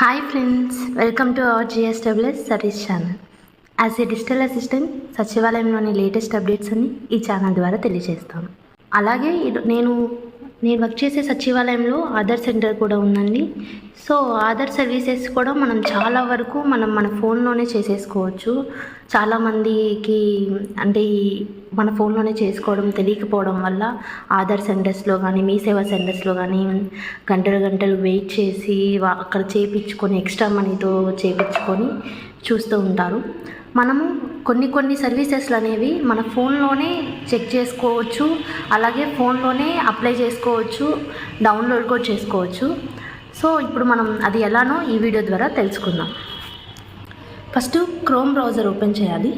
Hi friends welcome to our GSWS service channel as a digital assistant సచివాలయంలోని latest updates అన్ని ఈ channel ద్వారా తెలియజేస్తాను. అలాగే నేను నేను వర్క్ చేసే సచివాలయంలో ఆధార్ సెంటర్ కూడా ఉందండి. సో ఆధార్ సర్వీసెస్ కూడా మనం చాలా వరకు మనం మన ఫోన్లోనే చేసేసుకోవచ్చు. చాలామందికి అంటే మన ఫోన్లోనే చేసుకోవడం తెలియకపోవడం వల్ల ఆధార్ సెంటర్స్లో కానీ మీ సేవా సెంటర్స్లో కానీ గంటలు గంటలు వెయిట్ చేసి అక్కడ చేపించుకొని ఎక్స్ట్రా మనీతో చేపించుకొని చూస్తూ ఉంటారు. మనము కొన్ని కొన్ని సర్వీసెస్లు అనేవి మన ఫోన్లోనే చెక్ చేసుకోవచ్చు అలాగే ఫోన్లోనే అప్లై చేసుకోవచ్చు డౌన్లోడ్ కూడా చేసుకోవచ్చు. సో ఇప్పుడు మనం అది ఎలానో ఈ వీడియో ద్వారా తెలుసుకుందాం. ఫస్ట్ క్రోమ్ బ్రౌజర్ ఓపెన్ చేయాలి.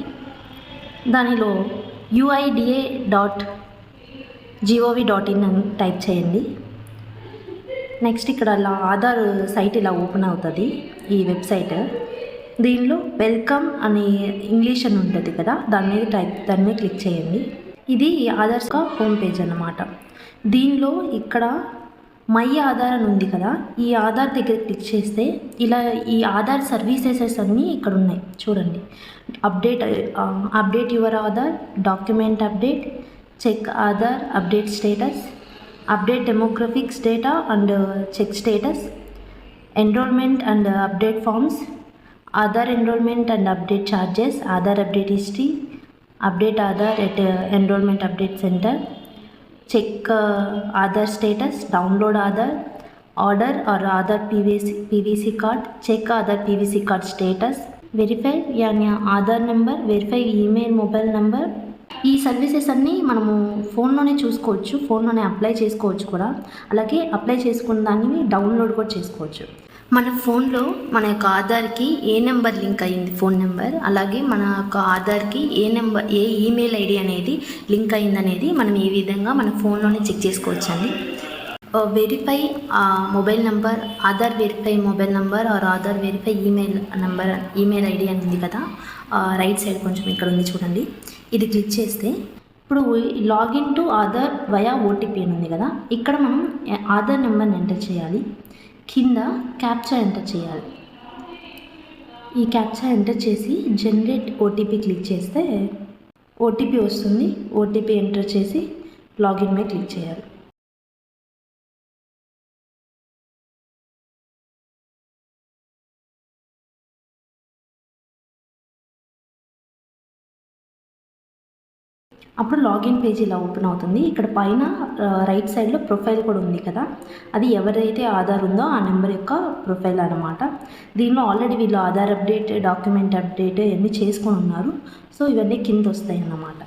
దానిలో UIDAI dot gov dot in అని టైప్ చేయండి. నెక్స్ట్ ఇక్కడ ఇలా ఆధార్ సైట్ ఇలా ఓపెన్ అవుతుంది ఈ వెబ్సైట్ దీనిలో వెల్కమ్ అనే ఇంగ్లీష్ అని ఉంటుంది కదా దాని మీద టైప్ దాని మీద క్లిక్ చేయండి. ఇది ఆధార్స్ హోమ్ పేజ్ అన్నమాట. దీనిలో ఇక్కడ మై ఆధార్ అని ఉంది కదా ఈ ఆధార్ దగ్గర క్లిక్ చేస్తే ఇలా ఈ ఆధార్ సర్వీసెసెస్ అన్నీ ఇక్కడ ఉన్నాయి. చూడండి. Update update your Aadhaar document update check Aadhaar update status update demographics data and check status enrolment and update forms Aadhaar enrolment and update charges Aadhaar update history update Aadhaar at enrolment update centre check Aadhaar status download Aadhaar order or Aadhaar PVC PVC card check Aadhaar PVC card status verify any Aadhaar number verify email mobile number. ఈ services అన్నీ మనము ఫోన్లోనే చూసుకోవచ్చు ఫోన్లోనే apply చేసుకోవచ్చు కూడా. అలాగే apply చేసుకున్న దాన్ని డౌన్లోడ్ కూడా చేసుకోవచ్చు. మన ఫోన్లో మన యొక్క ఆధార్కి ఏ నెంబర్ లింక్ అయ్యింది ఫోన్ నెంబర్ అలాగే మన యొక్క ఆధార్కి ఏ నెంబర్ ఏ ఈమెయిల్ ఐడి అనేది లింక్ అయిందనేది మనం ఈ విధంగా మన ఫోన్లోనే చెక్ చేసుకోవచ్చండి. Verify mobile number Aadhaar verify mobile number or Aadhaar verify email number email ID అని ఉంది కదా రైట్ సైడ్ కొంచెం ఇక్కడ ఉంది చూడండి. ఇది క్లిక్ చేస్తే ఇప్పుడు login to Aadhaar via OTP అని ఉంది కదా ఇక్కడ మనం ఆధార్ నెంబర్ని ఎంటర్ చేయాలి. కింద క్యాప్చా ఎంటర్ చేయాలి. ఈ క్యాప్చా ఎంటర్ చేసి జనరేట్ ఓటీపీ క్లిక్ చేస్తే ఓటీపీ వస్తుంది. ఓటీపీ ఎంటర్ చేసి లాగిన్ మీద క్లిక్ చేయాలి. అప్పుడు లాగిన్ పేజ్ ఇలా ఓపెన్ అవుతుంది. ఇక్కడ పైన రైట్ సైడ్లో ప్రొఫైల్ కూడా ఉంది కదా. అది ఎవరైతే ఆధార్ ఉందో ఆ నెంబర్ యొక్క ప్రొఫైల్ అనమాట దీనిలో ఆల్రెడీ వీళ్ళు ఆధార్ అప్డేట్ డాక్యుమెంట్ అప్డేట్ ఇవన్నీ చేసుకొని ఉన్నారు. సో ఇవన్నీ కింద వస్తాయి అన్నమాట.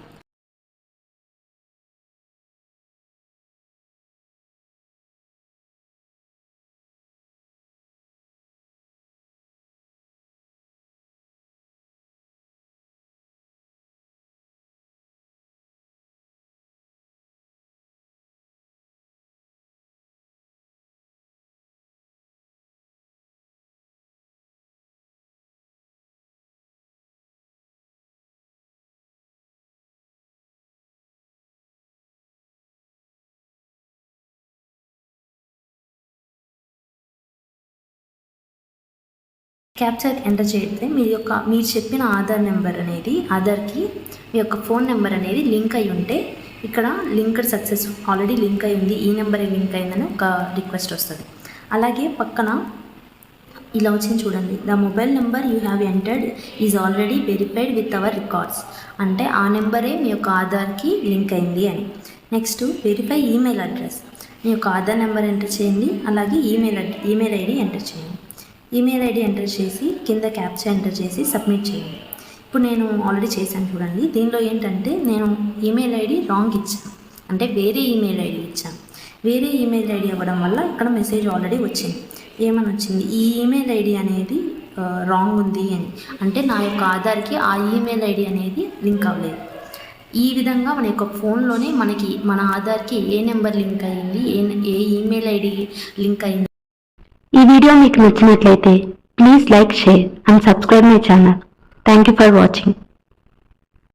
క్యాప్చర్ ఎంటర్ చేస్తే మీ యొక్క మీరు చెప్పిన ఆధార్ నెంబర్ అనేది ఆధార్కి మీ యొక్క ఫోన్ నెంబర్ అనేది లింక్ అయి ఉంటే ఇక్కడ లింక్డ్ సక్సెస్ ఆల్రెడీ లింక్ అయి ఉంది ఈ నెంబరే లింక్ అయిందని ఒక రిక్వెస్ట్ వస్తుంది. అలాగే పక్కన ఇలా వచ్చింది చూడండి. The mobile number you have entered is already verified with our records. అంటే ఆ నెంబరే మీ యొక్క ఆధార్కి లింక్ అయింది అని. Next verify email address. మీ యొక్క ఆధార్ నెంబర్ ఎంటర్ చేయండి అలాగే email add email ID enter చేయండి. ఈమెయిల్ ఐడి ఎంటర్ చేసి కింద క్యాప్చా ఎంటర్ చేసి సబ్మిట్ చేయండి. ఇప్పుడు నేను ఆల్రెడీ చేశాను చూడండి. దీనిలో ఏంటంటే నేను ఈమెయిల్ ఐడి రాంగ్ ఇచ్చాను. అంటే వేరే ఈమెయిల్ ఐడి ఇచ్చాను. వేరే ఈమెయిల్ ఐడి అవ్వడం వల్ల ఇక్కడ మెసేజ్ ఆల్రెడీ వచ్చింది. ఏమని వచ్చింది? ఈ ఈమెయిల్ ఐడి అనేది రాంగ్ ఉంది అని. అంటే నా యొక్క ఆధార్కి ఆ ఈమెయిల్ ఐడి అనేది లింక్ అవ్వలేదు. ఈ విధంగా మన యొక్క ఫోన్లోనే మనకి మన ఆధార్కి ఏ నెంబర్ లింక్ అయ్యింది? ఏ ఏ ఈమెయిల్ ఐడి లింక్ అయింది ఈ వీడియో మీకు నచ్చినట్లయితే please like share and subscribe my channel thank you for watching